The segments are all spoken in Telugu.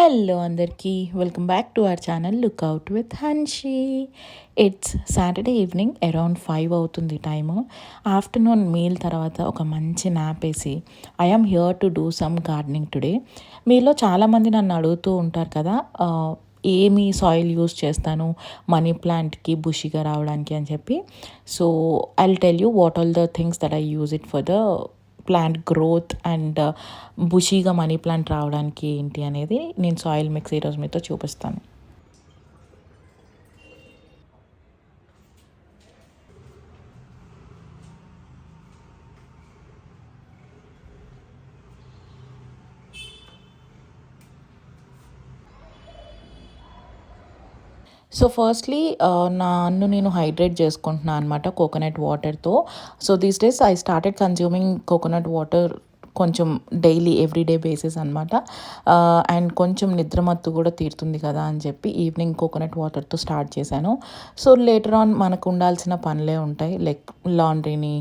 హలో అందరికీ welcome back to our channel lookout with Hanshi. It's Saturday evening around five అవుతుంది టైము. ఆఫ్టర్నూన్ మీల్ తర్వాత ఒక మంచి నాప్ వేసి I'm here to do some gardening today మీలో చాలామంది నన్ను అడుగుతూ ఉంటారు కదా ఏమి సాయిల్ యూస్ చేస్తాను? మనీ ప్లాంట్కి బుషిగా రావడానికి అని చెప్పి. So I tell you what all the things that I use it for the plant growth and బుషీగా money plant రావడానికి ఏంటి అనేది నేను సాయిల్ మిక్స్ ఈరోజు మీతో చూపిస్తాను. సో ఫస్ట్లీ నన్ను నేను హైడ్రేట్ చేసుకుంటున్నాను అనమాట కోకోనట్ వాటర్తో. So these days I started consuming coconut water కొంచెం డైలీ ఎవ్రీడే బేసిస్ అనమాట అండ్ కొంచెం నిద్రమత్తు కూడా తీరుతుంది కదా అని చెప్పి ఈవినింగ్ కోకోనట్ వాటర్తో స్టార్ట్ చేశాను. సో లేటర్ ఆన్ మనకు ఉండాల్సిన పనులే ఉంటాయి. లైక్ లాండ్రీని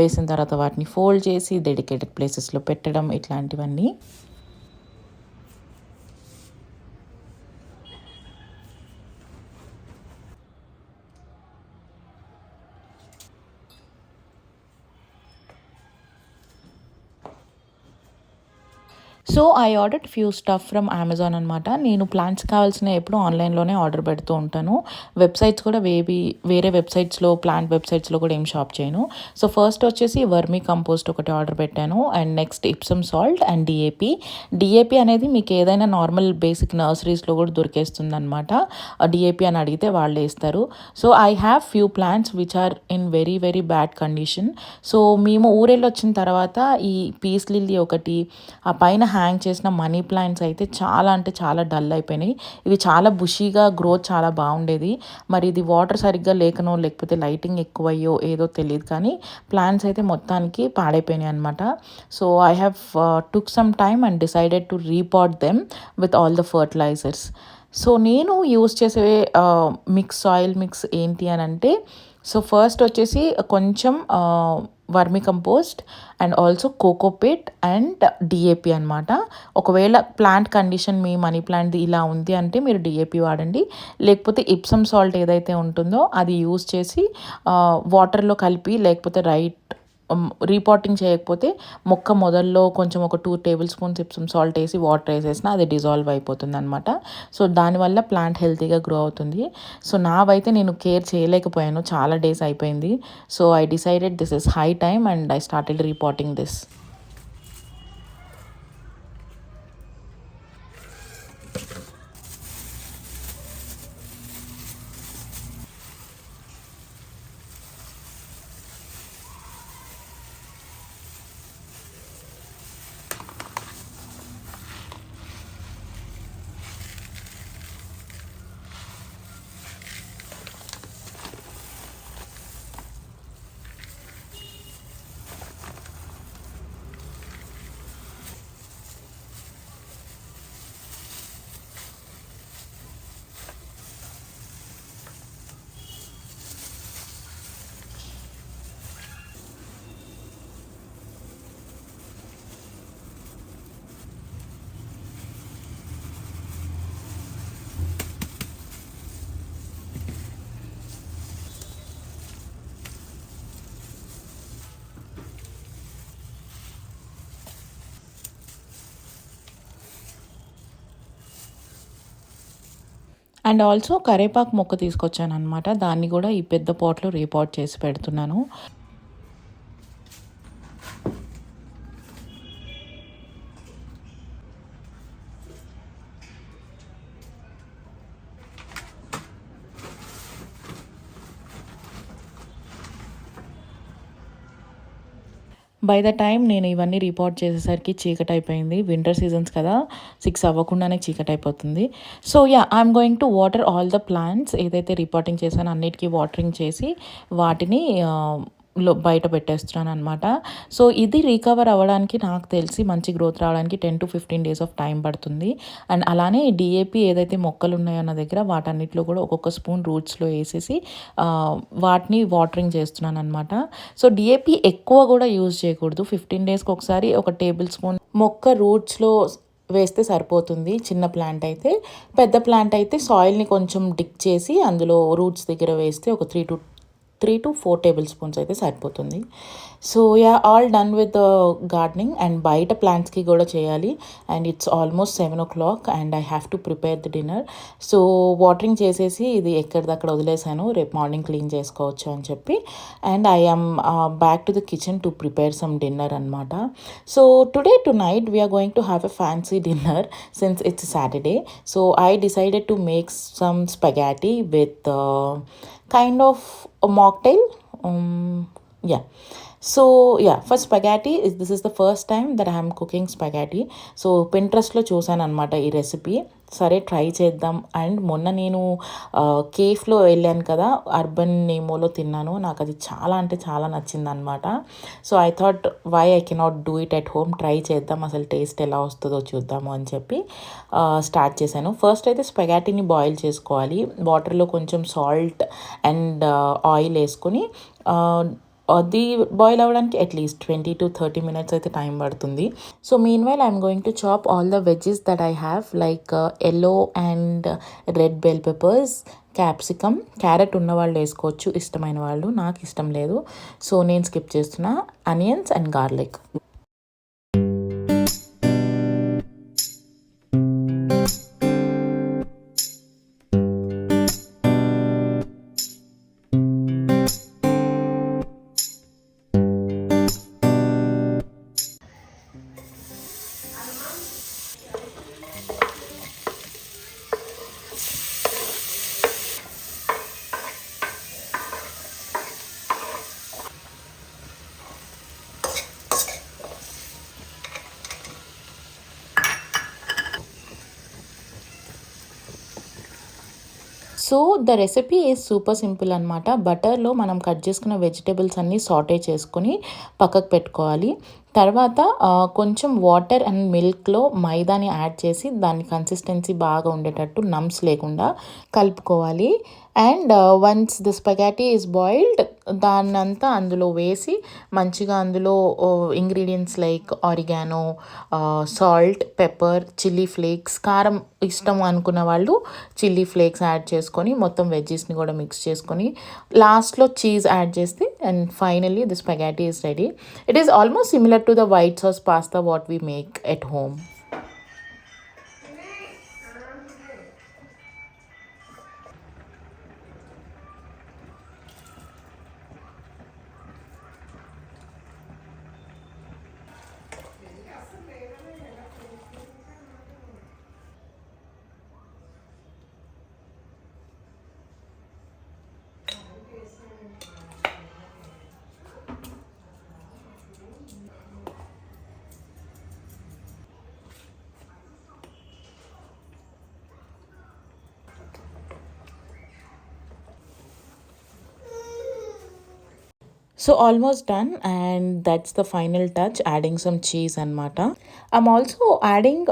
వేసిన తర్వాత వాటిని ఫోల్డ్ చేసి డెడికేటెడ్ ప్లేసెస్లో పెట్టడం ఇట్లాంటివన్నీ. So I order few stuff from Amazon అనమాట నేను ప్లాంట్స్ కావాల్సిన ఎప్పుడు ఆన్లైన్లోనే ఆర్డర్ పెడుతూ ఉంటాను. వెబ్సైట్స్ కూడా వేబీ వేరే వెబ్సైట్స్లో ప్లాంట్ వెబ్సైట్స్లో కూడా ఏం షాప్ చేయను. సో ఫస్ట్ వచ్చేసి వర్మీ కంపోస్ట్ ఒకటి ఆర్డర్ పెట్టాను. And next Epsom salt and DAP DAP అనేది మీకు ఏదైనా నార్మల్ బేసిక్ నర్సరీస్లో కూడా దొరికేస్తుంది అనమాట డిఏపి అని అడిగితే వాళ్ళు వేస్తారు so I have few plants which are in very very bad condition so మేము ఊరెళ్ళి వచ్చిన తర్వాత ఈ పీస్ లిల్లీ ఒకటి ఆ పైన హ్యాంగ్ చేసిన మనీ ప్లాంట్స్ అయితే చాలా అంటే చాలా డల్ అయిపోయినాయి. ఇవి చాలా బుషీగా గ్రోత్ చాలా బాగుండేది. మరి ఇది వాటర్ సరిగ్గా లేకనో లేకపోతే లైటింగ్ ఎక్కువయ్యో ఏదో తెలియదు. కానీ ప్లాంట్స్ అయితే మొత్తానికి పాడైపోయినాయి అనమాట so I have took some time and decided to repot them with all the fertilisers so నేను యూస్ చేసే మిక్స్ సాయిల్ మిక్స్ ఏంటి అని అంటే సో ఫస్ట్ వచ్చేసి కొంచెం uh, vermicompost and also cocopeat and DAP అనమాట ఒకవేళ ప్లాంట్ కండిషన్ మీ మనీ ప్లాంట్ ఇలా ఉంది అంటే మీరు డిఏపి వాడండి. లేకపోతే ఇప్సమ్ సాల్ట్ ఏదైతే ఉంటుందో అది యూస్ చేసి వాటర్లో కలిపి లేకపోతే రైట్ రీపాటింగ్ చేయకపోతే మొక్క మొదల్లో కొంచెం ఒక two tablespoons Epsom salt వేసి వాటర్ వేసేసిన అది డిజాల్వ్ అయిపోతుంది అనమాట సో దానివల్ల ప్లాంట్ హెల్తీగా గ్రో అవుతుంది. సో నావైతే నేను కేర్ చేయలేకపోయాను. చాలా డేస్ అయిపోయింది. So I decided this is high time and I started repotting this and also కరేపాకు మొక్క తీసుకొచ్చాను అనమాట దాన్ని కూడా ఈ పెద్ద పాట్లో రీపాట్ చేసి పెడుతున్నాను. బై ద టైం నేను ఇవన్నీ రిపోర్ట్ చేసేసరికి చీకటి అయిపోయింది. వింటర్ సీజన్స్ కదా. సిక్స్ అవ్వకుండానే చీకటి అయిపోతుంది. So yeah I'm going to water all the plants ఏదైతే రిపోర్టింగ్ చేశానో అన్నిటికీ వాటరింగ్ చేసి వాటిని లో బయట పెట్టేస్తున్నాను అనమాట సో ఇది రికవర్ అవ్వడానికి నాకు తెలిసి మంచి గ్రోత్ రావడానికి ten to fifteen days of time పడుతుంది. అండ్ అలానే డిఏపి ఏదైతే మొక్కలు ఉన్నాయో నా దగ్గర వాటన్నిటిలో కూడా ఒక్కొక్క స్పూన్ రూట్స్లో వేసేసి వాటిని వాటరింగ్ చేస్తున్నాను అనమాట సో డిఏపి ఎక్కువ కూడా యూజ్ చేయకూడదు. ఫిఫ్టీన్ డేస్కి ఒకసారి ఒక టేబుల్ స్పూన్ మొక్క రూట్స్లో వేస్తే సరిపోతుంది చిన్న ప్లాంట్ అయితే. పెద్ద ప్లాంట్ అయితే సాయిల్ని కొంచెం డిక్ చేసి అందులో రూట్స్ దగ్గర వేస్తే ఒక three to three to four tablespoons అయితే సరిపోతుంది. So yeah all done with gardening and బయట ప్లాంట్స్కి కూడా చేయాలి. And it's almost seven o'clock and I have to prepare the dinner. So watering చేసేసి ఇది ఎక్కడిదక్కడ వదిలేసాను. రేపు మార్నింగ్ క్లీన్ చేసుకోవచ్చు అని చెప్పి. And I am back to the kitchen to prepare some dinner అనమాట so today tonight we're going to have a fancy dinner since it's Saturday. So I decided to make some spaghetti with kind of a mocktail. Um, yeah. So yeah first spaghetti, this is the first time that I'm cooking am so పింట్రెస్ట్లో చూసాను అనమాట ఈ రెసిపీ సరే ట్రై చేద్దాం. అండ్ మొన్న నేను కేఫ్లో వెళ్ళాను కదా అర్బన్ నేమోలో తిన్నాను. నాకు అది చాలా అంటే చాలా నచ్చింది అనమాట so I thought why I cannot do it at home try చేద్దాం. అసలు టేస్ట్ ఎలా వస్తుందో చూద్దాము అని చెప్పి స్టార్ట్ చేశాను. ఫస్ట్ అయితే స్పగాటిని బాయిల్ చేసుకోవాలి. వాటర్లో కొంచెం సాల్ట్ అండ్ ఆయిల్ వేసుకొని అది బాయిల్ అవ్వడానికి at least twenty to thirty minutes అయితే టైం పడుతుంది. So meanwhile I'm going to chop all the veggies that I have like yellow and red bell peppers capsicum carrot ఉన్న వాళ్ళు వేసుకోవచ్చు ఇష్టమైన వాళ్ళు. నాకు ఇష్టం లేదు. సో నేను స్కిప్ చేస్తున్నా. Onions and garlic so the recipe is super simple అనమాట బటర్లో మనం కట్ చేసుకున్న వెజిటేబుల్స్ అన్నీ సాటే చేసుకొని పక్కకు పెట్టుకోవాలి. తర్వాత కొంచెం వాటర్ అండ్ మిల్క్లో మైదాని యాడ్ చేసి దాని కన్సిస్టెన్సీ బాగా ఉండేటట్టు నమ్స్ లేకుండా కలుపుకోవాలి. And once the spaghetti is boiled దాన్నంతా అందులో వేసి మంచిగా అందులో ingredients like oregano salt pepper chilli flakes కారం ఇష్టం అనుకున్న వాళ్ళు చిల్లీ ఫ్లేక్స్ యాడ్ చేసుకొని మొత్తం వెజ్జెస్ని కూడా మిక్స్ చేసుకొని లాస్ట్లో చీజ్ యాడ్ చేస్తే and finally the spaghetti is ready it is almost similar to the white sauce pasta what we make at home so almost done and that's the final touch adding some cheese అనమాట I'm also adding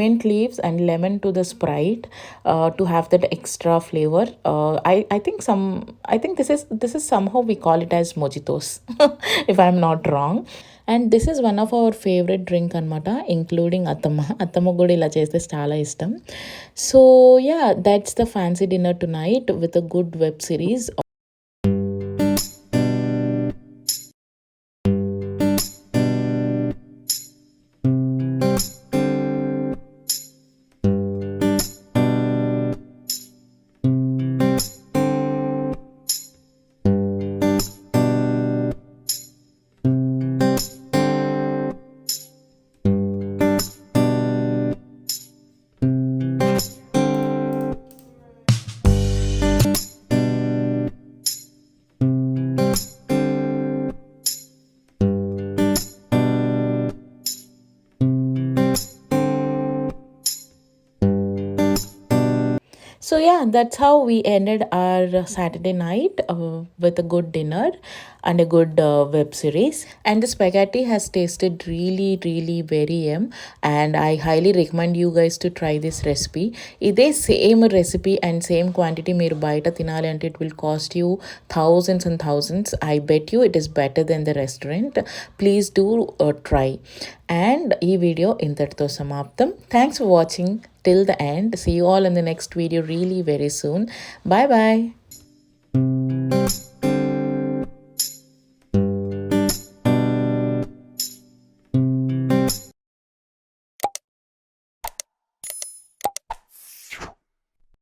mint leaves and lemon to the Sprite to have that extra flavour I I think some I think this is this is some how we call it as mojitos if I'm not wrong and this is one of our favourite drink అనమాట ఇంక్లూడింగ్ అత్తమ్మ అత్తమ్మ కూడా ఇలా చేస్తే చాలా ఇష్టం so yeah that's the fancy dinner tonight with a good web series So yeah, that's how we ended our uh, Saturday night uh, with a good dinner and a good uh, web series. And the spaghetti has tasted really, really very yum. And I highly recommend you guys to try this recipe. ఇదే same recipe and same quantity మీరు బయట తినాలి అంటే it will cost you thousands and thousands I bet you it is better then the restaurant please do try and ఈ వీడియో ఇంతటితో సమాప్తం thanks for watching till the end. See you all in the next video really very soon. Bye bye.